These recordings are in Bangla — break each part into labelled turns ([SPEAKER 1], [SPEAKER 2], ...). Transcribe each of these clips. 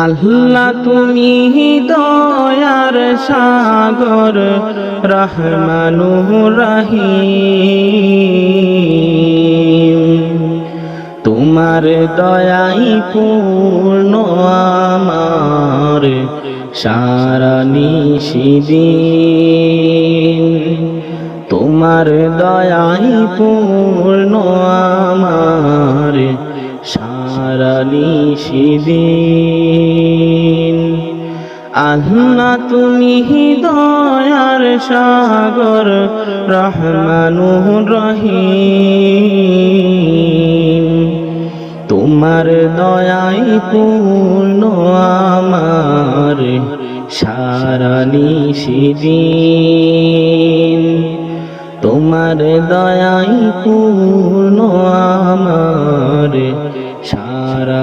[SPEAKER 1] আল্লাহ তুমি দয়ার সাগর রহমানু রহিম। তোমার দয়াই পূর্ণ আমার, সারা নিশিদিন তোমার দয়াই পূর্ণ আমার, সারা নিশিদিন আল্লাহ তুমি দয়ার সাগর, রহমানুর রহিম। তোমার দয়াই পূর্ণ আমার, সারা তোমার দয়াই পূর্ণ আমার, সারা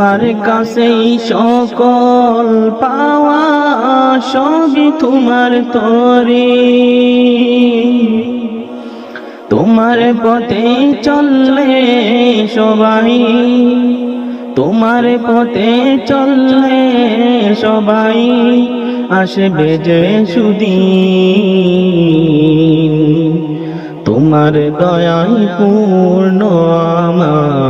[SPEAKER 1] তোমার কাছেই সকল পাওয়া সবই তোমার তরে। তোমার পথে চললে সবাই, তোমার পথে চললে সবাই আসবে যে সুদিন। তোমার দয়াই পূর্ণ আমার।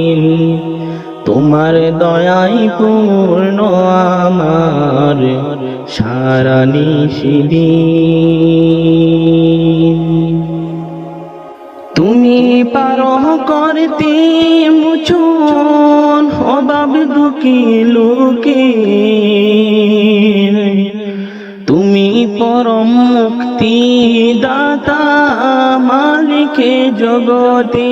[SPEAKER 1] তোমার দয়াই পূর্ণ আমার সারা নিশিদিন। তুমি পারো করতে মুছন অভাব দুঃখী লোকে তুমি পরম মুক্তি দাতা মালিকে জগতে।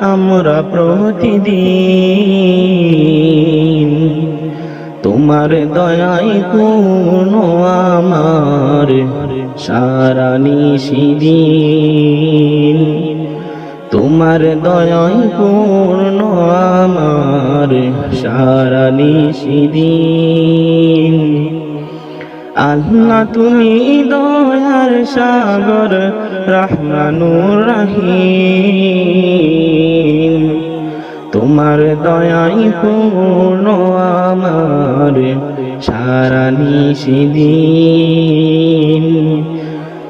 [SPEAKER 1] আমরা প্রতিদিন। তোমার দয়াই কোন আমার সারা নিশিদিন তোমার দয়াই পূর্ণ আমার সারা নিশিদিন আল্লাহ তুমি দয়ার সাগর, রহমানুর রহিম। তোমার দয়াই পূর্ণ আমার সারা নিশিদিন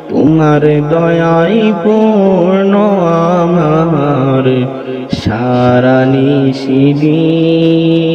[SPEAKER 1] তোমার দয়াই পূর্ণ আমার সারা নিশিদিন